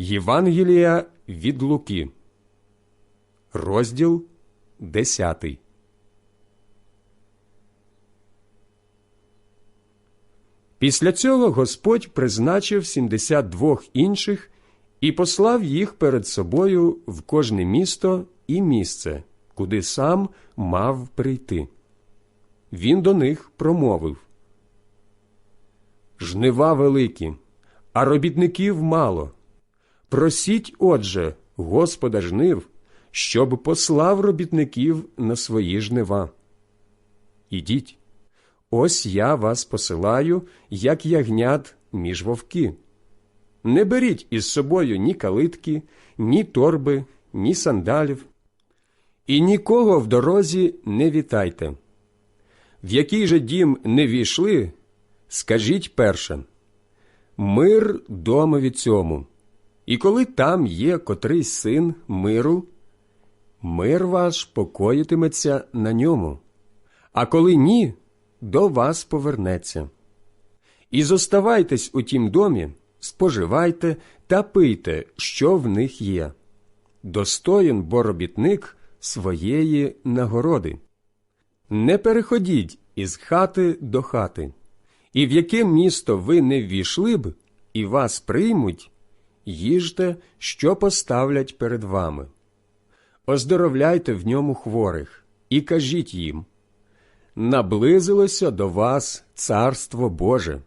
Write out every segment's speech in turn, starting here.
Євангелія від Луки, розділ 10. Після цього Господь призначив 72 інших і послав їх перед собою в кожне місто і місце, куди сам мав прийти. Він до них промовив Жнива великі, а робітників мало. Просіть, отже, Господа жнив, щоб послав робітників на свої жнива. Ідіть, ось я вас посилаю, як ягнят між вовки. Не беріть із собою ні калитки, ні торби, ні сандалів, і нікого в дорозі не вітайте. В який же дім не війшли, скажіть перше Мир домові цьому. І коли там є котрийсь син миру, мир ваш покоїтиметься на ньому, а коли ні, до вас повернеться. І зоставайтесь у тім домі, споживайте та пийте, що в них є. Достоїн бо робітник своєї нагороди. Не переходіть із хати до хати, і в яке місто ви не ввійшли б, і вас приймуть, їжте, що поставлять перед вами. Оздоровляйте в ньому хворих і кажіть їм наблизилося до вас Царство Боже.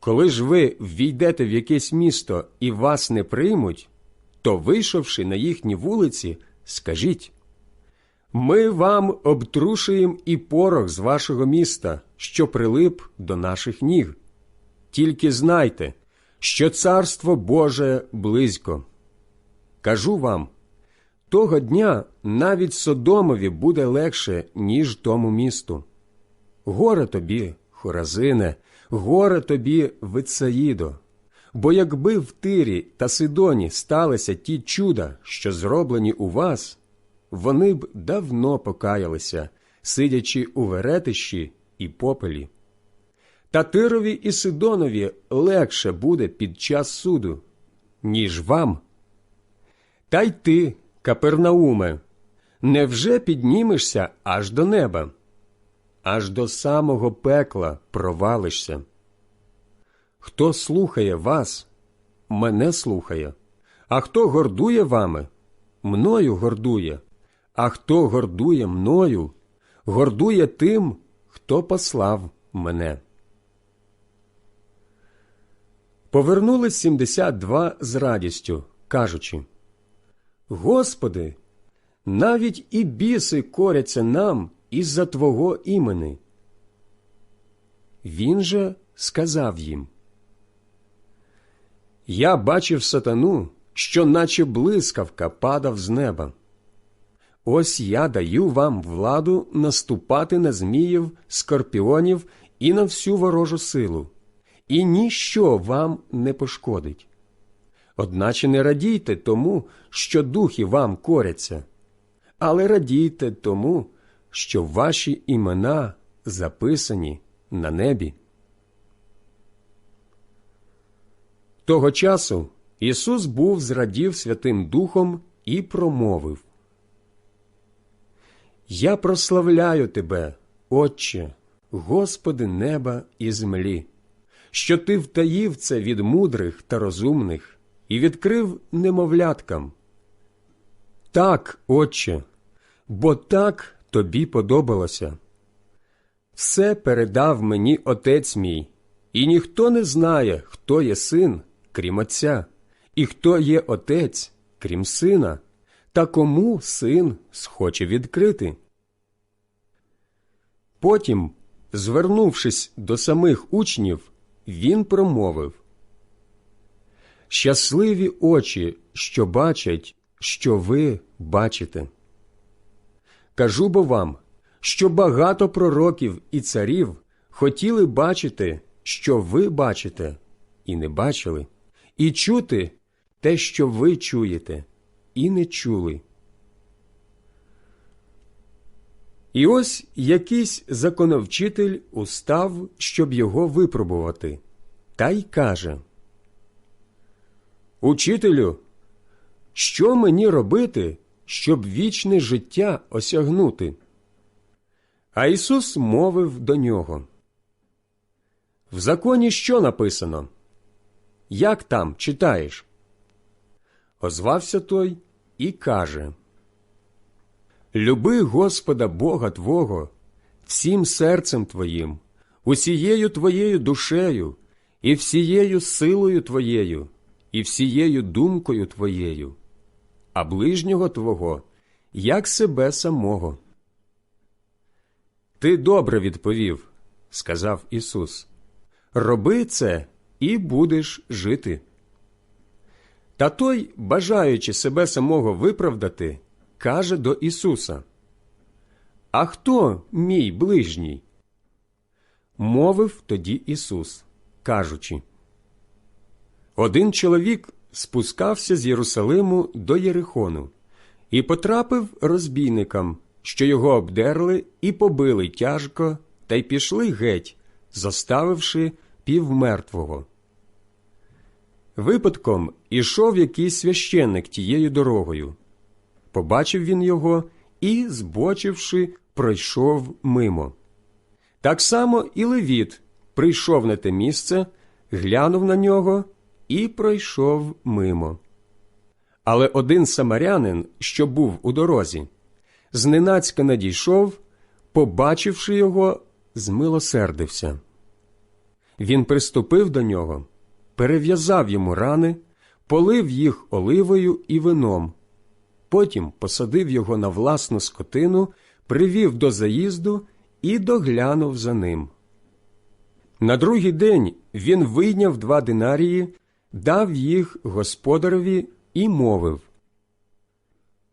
Коли ж ви ввійдете в якесь місто і вас не приймуть, то, вийшовши на їхні вулиці, скажіть Ми вам обтрушуємо і порох з вашого міста, що прилип до наших ніг. Тільки знайте, що Царство Боже близько. Кажу вам, того дня навіть Содомові буде легше, ніж тому місту. Горе тобі, Хоразине, горе тобі, Вицаїдо, бо якби в Тирі та Сидоні сталися ті чуда, що зроблені у вас, вони б давно покаялися, сидячи у веретищі і попелі. Та Тирові і Сидонові легше буде під час суду, ніж вам. Та й ти, Капернауме, невже піднімешся аж до неба? Аж до самого пекла провалишся. Хто слухає вас, мене слухає, а хто гордує вами, мною гордує, а хто гордує мною, гордує тим, хто послав мене. Повернулись 72 з радістю, кажучи Господи, навіть і біси коряться нам із-за Твого імени. Він же сказав їм Я бачив сатану, що наче блискавка падав з неба. Ось я даю вам владу наступати на зміїв, скорпіонів і на всю ворожу силу, і ніщо вам не пошкодить. Одначе не радійте тому, що духи вам коряться, але радійте тому, що ваші імена записані на небі. Того часу Ісус був зрадів Святим Духом і промовив Я прославляю Тебе, Отче, Господи неба і землі, що Ти втаїв це від мудрих та розумних і відкрив немовляткам. Так, Отче, бо так тобі подобалося. Все передав мені отець мій, і ніхто не знає, хто є син, крім Отця, і хто є отець, крім сина, та кому син схоче відкрити. Потім, звернувшись до самих учнів, він промовив Щасливі очі, що бачать, що ви бачите. Кажу бо вам, що багато пророків і царів хотіли бачити, що ви бачите, і не бачили, і чути те, що ви чуєте, і не чули. І ось якийсь законовчитель устав, щоб його випробувати, та й каже Учителю, що мені робити, щоб вічне життя осягнути? А Ісус мовив до нього. В законі що написано? Як там читаєш? Озвався той і каже Люби Господа Бога Твого всім серцем Твоїм, усією Твоєю душею, і всією силою Твоєю, і всією думкою Твоєю, а ближнього Твого, як себе самого. Ти добре відповів, сказав Ісус. Роби це і будеш жити. Та той, бажаючи себе самого виправдати, каже до Ісуса А хто мій ближній? Мовив тоді Ісус, кажучи Один чоловік спускався з Єрусалиму до Єрихону і потрапив розбійникам, що його обдерли і побили тяжко, та й пішли геть, заставивши півмертвого. Випадком ішов якийсь священник тією дорогою. Побачив він його і, збочивши, пройшов мимо. Так само і Левіт прийшов на те місце, глянув на нього і пройшов мимо. Але один самарянин, що був у дорозі, зненацька надійшов, побачивши його, змилосердився. Він приступив до нього, перев'язав йому рани, полив їх оливою і вином, потім посадив його на власну скотину, привів до заїзду і доглянув за ним. На другий день він вийняв два динарії, дав їх господареві і мовив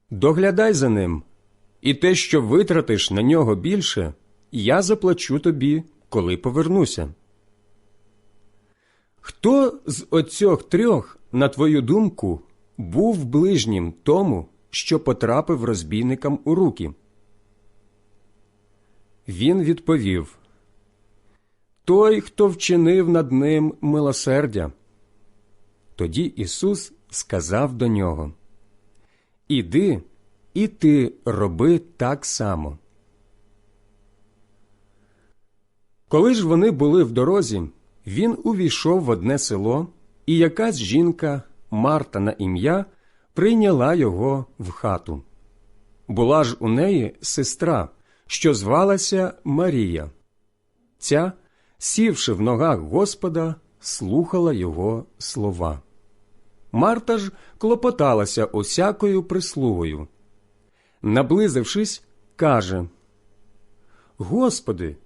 Доглядай за ним, і те, що витратиш на нього більше, я заплачу тобі, коли повернуся. Хто з оцьох трьох, на твою думку, був ближнім тому, що потрапив розбійникам у руки? Він відповів Той, хто вчинив над ним милосердя. Тоді Ісус сказав до нього Іди, і ти роби так само. Коли ж вони були в дорозі, він увійшов в одне село, і якась жінка, Марта на ім'я, прийняла його в хату. Була ж у неї сестра, що звалася Марія. Ця, сівши в ногах Господа, слухала його слова. Марта ж клопоталася усякою прислугою. Наблизившись, каже Господи,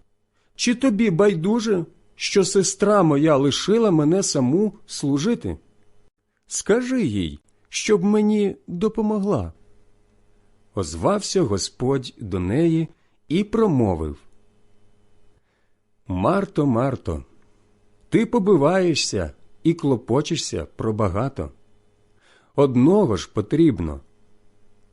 чи тобі байдуже, що сестра моя лишила мене саму служити? Скажи їй, щоб мені допомогла. Озвався Господь до неї і промовив Марто, Марто, ти побиваєшся і клопочешся про багато. Одного ж потрібно.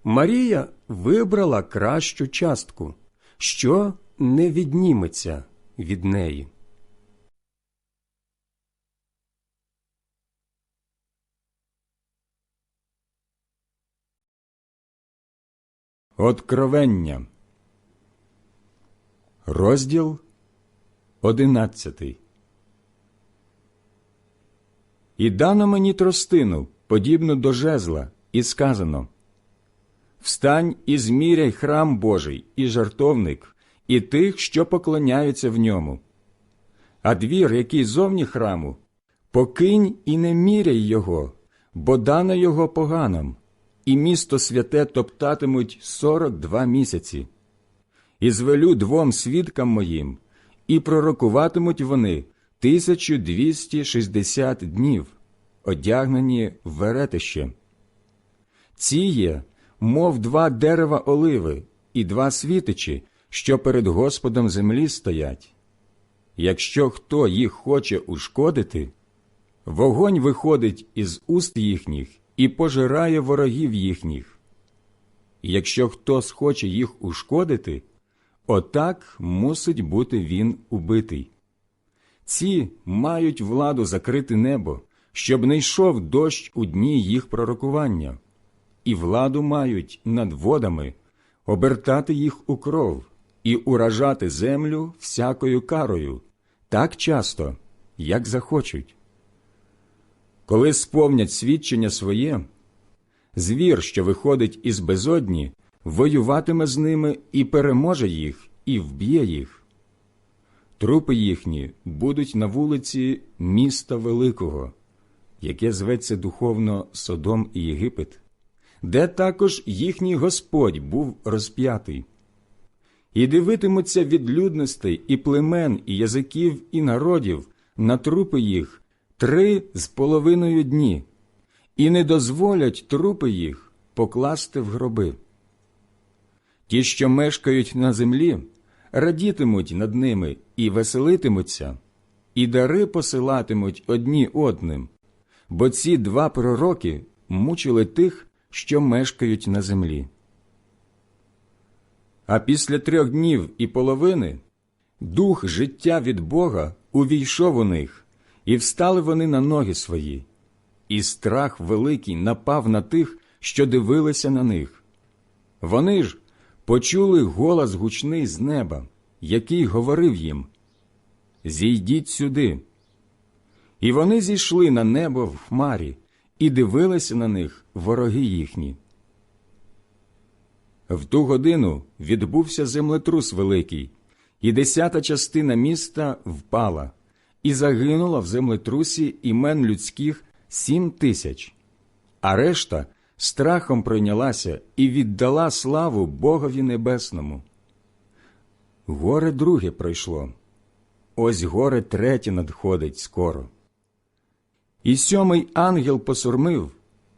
Марія вибрала кращу частку, що не відніметься від неї. Откровення. Розділ одинадцятий. І дано мені тростину, подібну до жезла, і сказано Встань і зміряй храм Божий, і жартовник, і тих, що поклоняються в ньому. А двір, який зовні храму, покинь і не міряй його, бо дано його поганам, і місто святе топтатимуть сорок два місяці. І звелю двом свідкам моїм, і пророкуватимуть вони тисячу двісті шістдесят днів, одягнені в веретище. Ці є, мов два дерева оливи і два світичі, що перед Господом землі стоять. Якщо хто їх хоче ушкодити, вогонь виходить із уст їхніх і пожирає ворогів їхніх. Якщо хто схоче їх ушкодити, отак мусить бути він убитий. Ці мають владу закрити небо, щоб не йшов дощ у дні їх пророкування, і владу мають над водами обертати їх у кров і уражати землю всякою карою, так часто, як захочуть. Коли сповнять свідчення своє, звір, що виходить із безодні, воюватиме з ними і переможе їх, і вб'є їх. Трупи їхні будуть на вулиці міста Великого, яке зветься духовно Содом і Єгипет, де також їхній Господь був розп'ятий. І дивитимуться від людностей і племен, і язиків, і народів на трупи їх три з половиною дні, і не дозволять трупи їх покласти в гроби. Ті, що мешкають на землі, радітимуть над ними і веселитимуться, і дари посилатимуть одні одним, бо ці два пророки мучили тих, що мешкають на землі. А після трьох днів і половини дух життя від Бога увійшов у них, і встали вони на ноги свої, і страх великий напав на тих, що дивилися на них. Вони ж почули голос гучний з неба, який говорив їм Зійдіть сюди. І вони зійшли на небо в хмарі і дивилися на них вороги їхні. В ту годину відбувся землетрус великий, і десята частина міста впала, і загинуло в землетрусі імен людських сім тисяч, а решта страхом пройнялася і віддала славу Богові Небесному. Горе друге пройшло, ось горе третє надходить скоро. І сьомий ангел посурмив,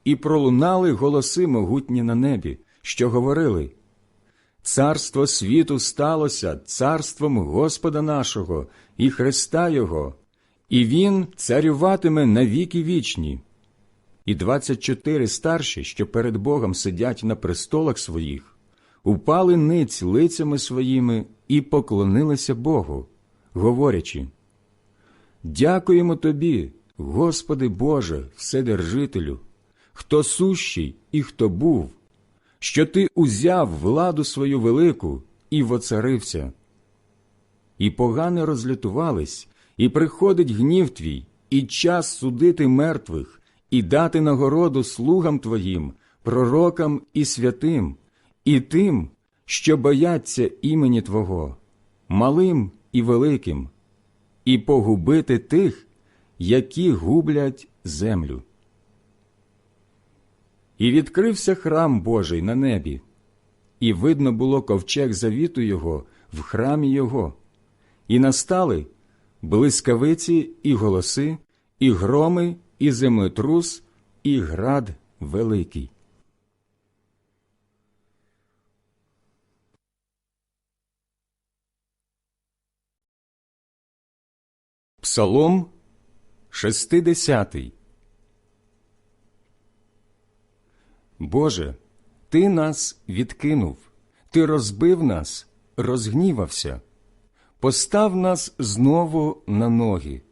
і пролунали голоси могутні на небі, що говорили Царство світу сталося царством Господа нашого і Христа Його, і Він царюватиме на віки вічні. І двадцять чотири старші, що перед Богом сидять на престолах своїх, упали ниць лицями своїми і поклонилися Богу, говорячи Дякуємо тобі, Господи Боже, Вседержителю, хто сущий і хто був, що ти узяв владу свою велику і воцарився. І погано розлютувались, і приходить гнів твій, і час судити мертвих, і дати нагороду слугам твоїм, пророкам і святим, і тим, що бояться імені Твого, малим і великим, і погубити тих, які гублять землю. І відкрився храм Божий на небі, і видно було ковчег завіту його в храмі його, і настали блискавиці і голоси, і громи, і землетрус, і град великий. Псалом шестидесятий Боже, Ти нас відкинув, Ти розбив нас, розгнівався, постав нас знову на ноги.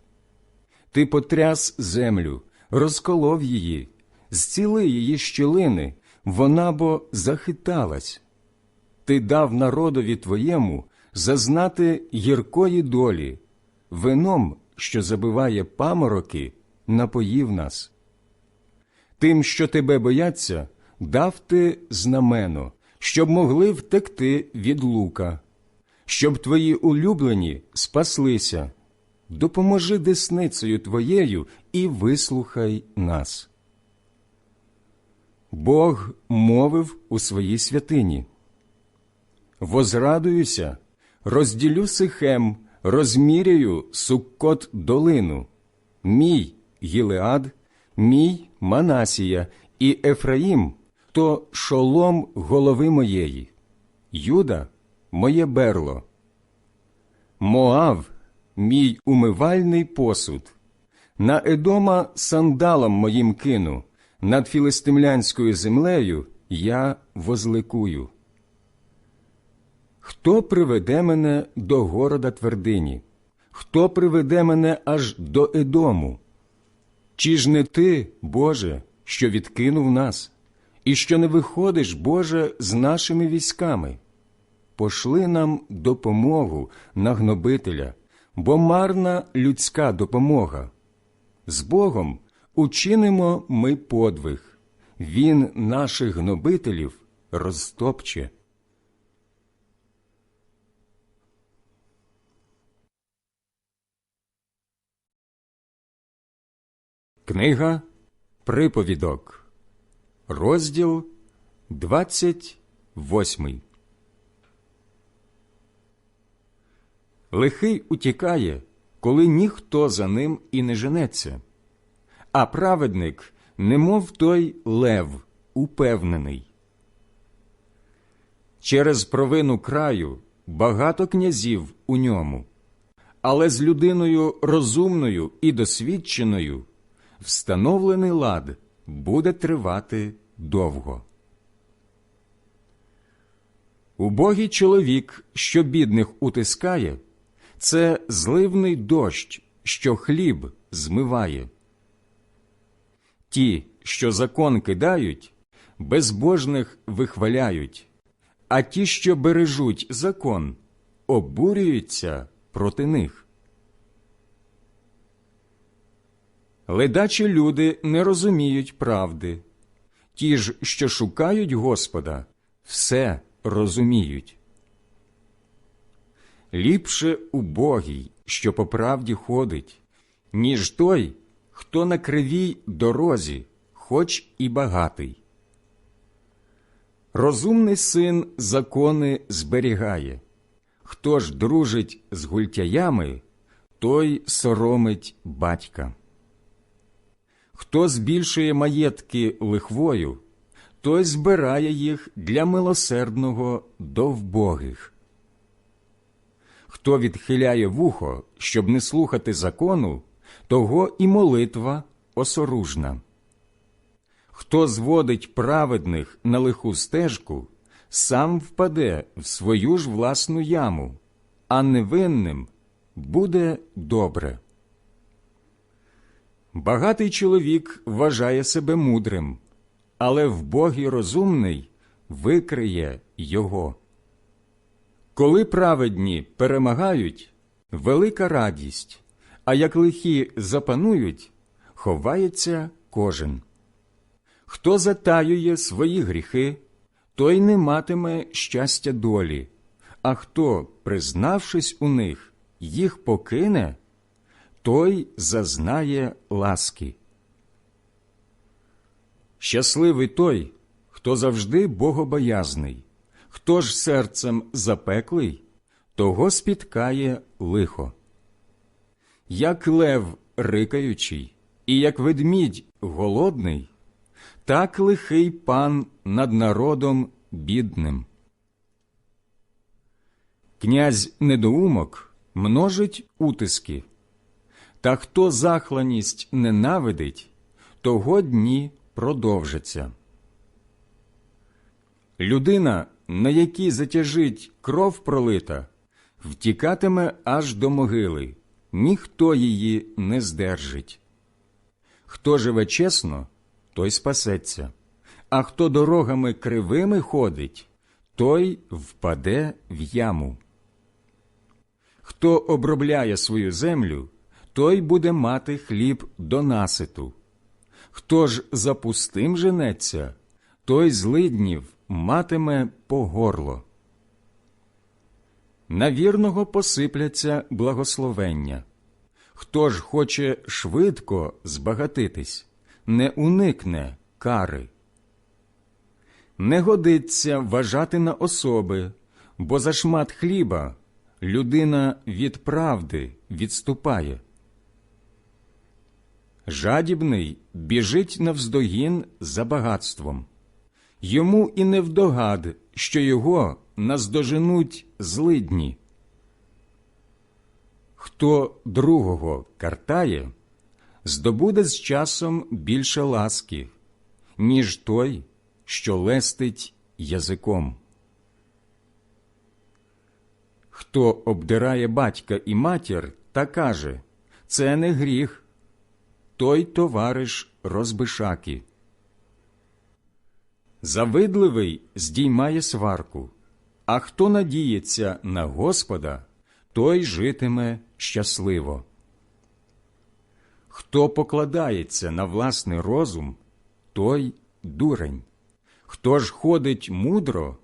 Ти потряс землю, розколов її, зціли її щілини, вона бо захиталась. Ти дав народові твоєму зазнати гіркої долі, вином, що забиває памороки, напоїв нас. Тим, що тебе бояться, дав ти знамено, щоб могли втекти від лука, щоб твої улюблені спаслися. Допоможи десницею твоєю і вислухай нас. Бог мовив у своїй святині. Возрадуюся, розділю сихем, розміряю суккот долину, мій Гілеад, мій Манасія і Ефраїм то шолом голови моєї, Юда моє берло, Моав мій умивальний посуд, на Едома сандалом моїм кину, над філистимлянською землею я возликую. Хто приведе мене до города твердині? Хто приведе мене аж до Едому? Чи ж не ти, Боже, що відкинув нас, і що не виходиш, Боже, з нашими військами? Пошли нам допомогу на гнобителя, бо марна людська допомога. З Богом учинимо ми подвиг, Він наших гнобителів розтопче. Книга Приповідок, розділ 28. Лихий утікає, коли ніхто за ним і не женеться, а праведник, немов той лев, упевнений. Через провину краю багато князів у ньому, але з людиною розумною і досвідченою встановлений лад буде тривати довго. Убогий чоловік, що бідних утискає, це зливний дощ, що хліб змиває. Ті, що закон кидають, безбожних вихваляють, а ті, що бережуть закон, обурюються проти них. Ледачі люди не розуміють правди, ті ж, що шукають Господа, все розуміють. Ліпше убогий, що по правді ходить, ніж той, хто на кривій дорозі, хоч і багатий. Розумний син закони зберігає. Хто ж дружить з гультяями, той соромить батька. Хто збільшує маєтки лихвою, той збирає їх для милосердного до вбогих. Хто відхиляє вухо, щоб не слухати закону, того і молитва осоружна. Хто зводить праведних на лиху стежку, сам впаде в свою ж власну яму, а невинним буде добре. Багатий чоловік вважає себе мудрим, але вбогий розумний викриє його. Коли праведні перемагають, велика радість, а як лихі запанують, ховається кожен. Хто затаює свої гріхи, той не матиме щастя долі, а хто, признавшись у них, їх покине, той зазнає ласки. Щасливий той, хто завжди богобоязний, хто ж серцем запеклий, того спіткає лихо. Як лев рикаючий, і як ведмідь голодний, так лихий пан над народом бідним. Князь недоумок множить утиски, та хто захланість ненавидить, того дні продовжаться. Людина, на якій затяжить кров пролита, втікатиме аж до могили, ніхто її не здержить. Хто живе чесно, той спасеться, а хто дорогами кривими ходить, той впаде в яму. Хто обробляє свою землю, той буде мати хліб до наситу. Хто ж за пустим женеться, той злиднів матиме по горло. На вірного посипляться благословення. Хто ж хоче швидко збагатитись, не уникне кари. Не годиться вважати на особи, бо за шмат хліба людина від правди відступає. Жадібний біжить навздогін за багатством. Йому і не вдогад, що його наздоженуть злидні. Хто другого картає, здобуде з часом більше ласки, ніж той, що лестить язиком. Хто обдирає батька і матір та каже це не гріх, той товариш розбишаки. Завидливий здіймає сварку, а хто надіється на Господа, той житиме щасливо. Хто покладається на власний розум, той дурень. Хто ж ходить мудро,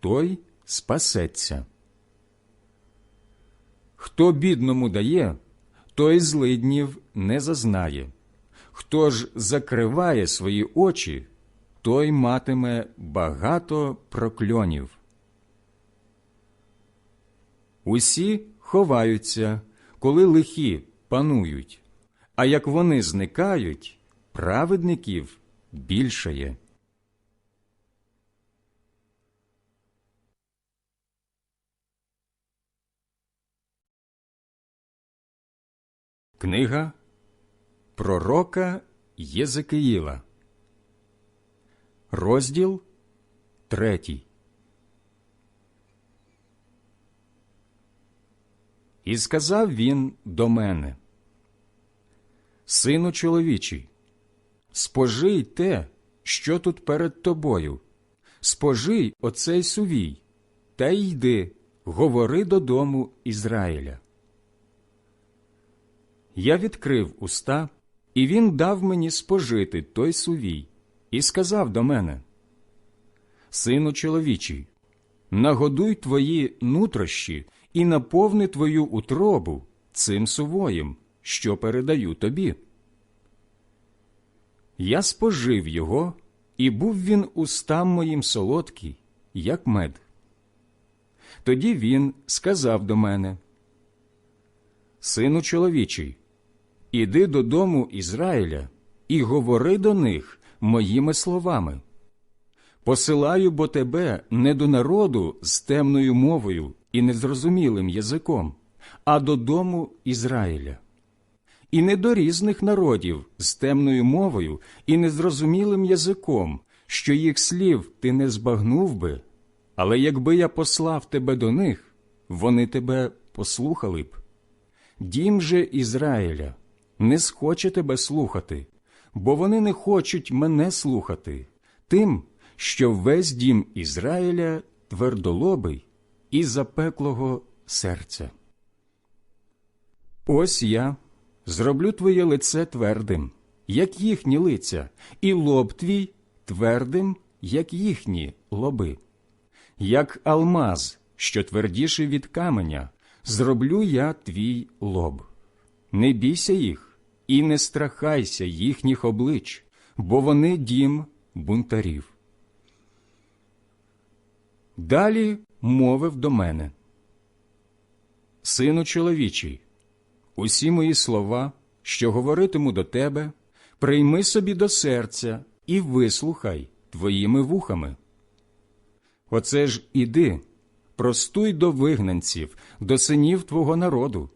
той спасеться. Хто бідному дає, той злиднів не зазнає. Хто ж закриває свої очі, той матиме багато прокльонів. Усі ховаються, коли лихі панують, а як вони зникають, праведників більшає. Книга Пророка Єзекиїла, розділ третій. І сказав він до мене, Сину чоловічий, спожий те, що тут перед тобою, спожий оцей сувій, та йди, говори додому Ізраїля. Я відкрив уста, і він дав мені спожити той сувій, і сказав до мене: Сину чоловічий, нагодуй твої нутрощі і наповни твою утробу цим сувоєм, що передаю тобі. Я спожив його, і був він устам моїм солодкий, як мед. Тоді він сказав до мене: Сину чоловічий, іди додому Ізраїля і говори до них моїми словами. Посилаю бо тебе не до народу з темною мовою і незрозумілим язиком, а додому Ізраїля. І не до різних народів з темною мовою і незрозумілим язиком, що їх слів ти не збагнув би, але якби я послав тебе до них, вони тебе послухали б. Дім же Ізраїля не схоче тебе слухати, бо вони не хочуть мене слухати, тим, що весь дім Ізраїля твердолобий і запеклого серця. Ось я зроблю твоє лице твердим, як їхні лиця, і лоб твій твердим, як їхні лоби. Як алмаз, що твердіший від каменя, зроблю я твій лоб. Не бійся їх і не страхайся їхніх облич, бо вони дім бунтарів. Далі мовив до мене. Сину чоловічий, усі мої слова, що говоритиму до тебе, прийми собі до серця і вислухай твоїми вухами. Оце ж іди, простуй до вигнанців, до синів твого народу,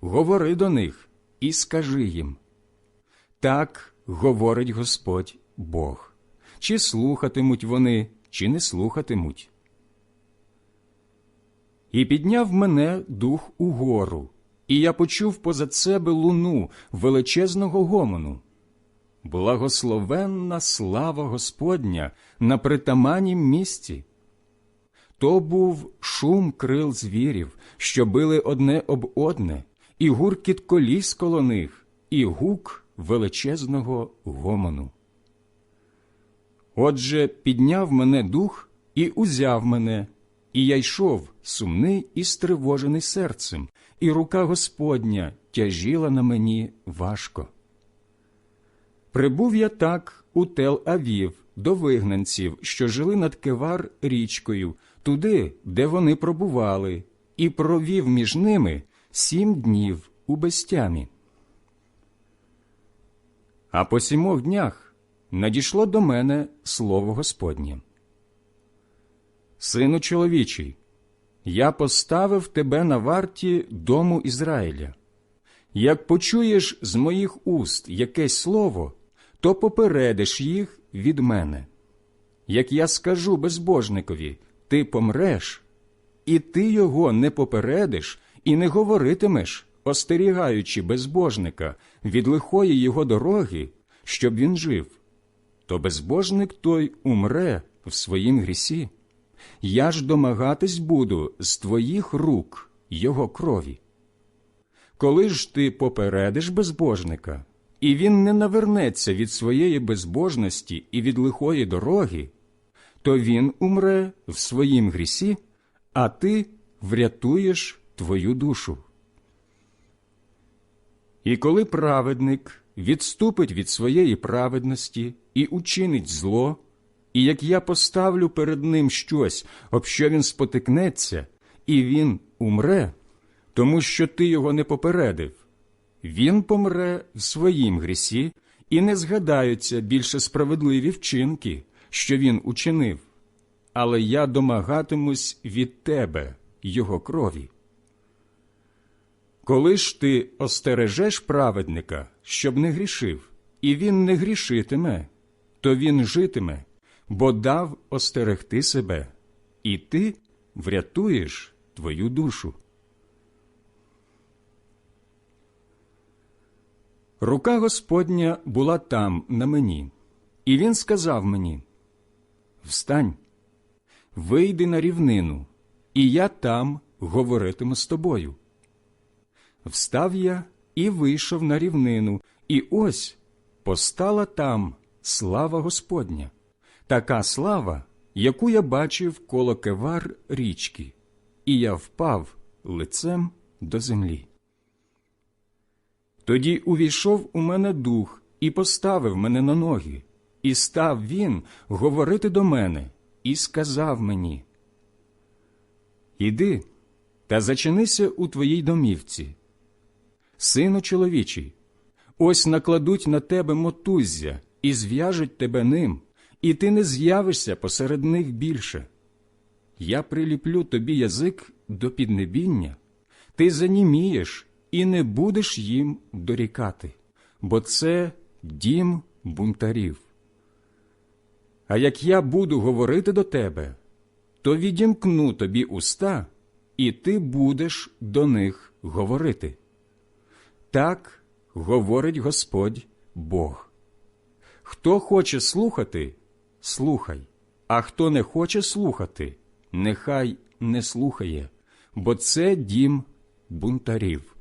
говори до них і скажи їм. Так говорить Господь Бог, чи слухатимуть вони, чи не слухатимуть. І підняв мене дух угору, і я почув позад себе луну величезного гомону. Благословенна слава Господня на притаманім місці. То був шум крил звірів, що били одне об одне, і гуркіт коліс коло них, і гук величезного гомону. Отже, підняв мене дух і узяв мене, і я йшов сумний і стривожений серцем, і рука Господня тяжіла на мені важко. Прибув я так у Тел-Авів до вигнанців, що жили над Кевар річкою, туди, де вони пробували, і провів між ними сім днів у безтямі. А по сімох днях надійшло до мене слово Господнє. Сину чоловічий, я поставив тебе на варті дому Ізраїля. Як почуєш з моїх уст якесь слово, то попередиш їх від мене. Як я скажу безбожникові, ти помреш, і ти його не попередиш і не говоритимеш, остерігаючи безбожника від лихої його дороги, щоб він жив, то безбожник той умре в своїм грісі. Я ж домагатись буду з твоїх рук його крові. Коли ж ти попередиш безбожника, і він не навернеться від своєї безбожності і від лихої дороги, то він умре в своїм грісі, а ти врятуєш твою душу. І коли праведник відступить від своєї праведності і учинить зло, і як я поставлю перед ним щось, об що він спотикнеться, і він умре, тому що ти його не попередив, він помре в своїм грісі, і не згадаються більше справедливі вчинки, що він учинив, але я домагатимусь від тебе його крові. Коли ж ти остережеш праведника, щоб не грішив, і він не грішитиме, то він житиме, бо дав остерегти себе, і ти врятуєш твою душу. Рука Господня була там, на мені, і він сказав мені: Встань, вийди на рівнину, і я там говоритиму з тобою. Встав я і вийшов на рівнину, і ось постала там слава Господня, така слава, яку я бачив коло кевар річки, і я впав лицем до землі. Тоді увійшов у мене дух і поставив мене на ноги, і став він говорити до мене, і сказав мені: Іди та зачинися у твоїй домівці. Сину чоловічий, ось накладуть на тебе мотуззя і зв'яжуть тебе ним, і ти не з'явишся посеред них більше. Я приліплю тобі язик до піднебіння, ти занімієш і не будеш їм дорікати, бо це дім бунтарів. А як я буду говорити до тебе, то відімкну тобі уста, і ти будеш до них говорити. Так говорить Господь Бог. Хто хоче слухати, слухай, а хто не хоче слухати, нехай не слухає, бо це дім бунтарів.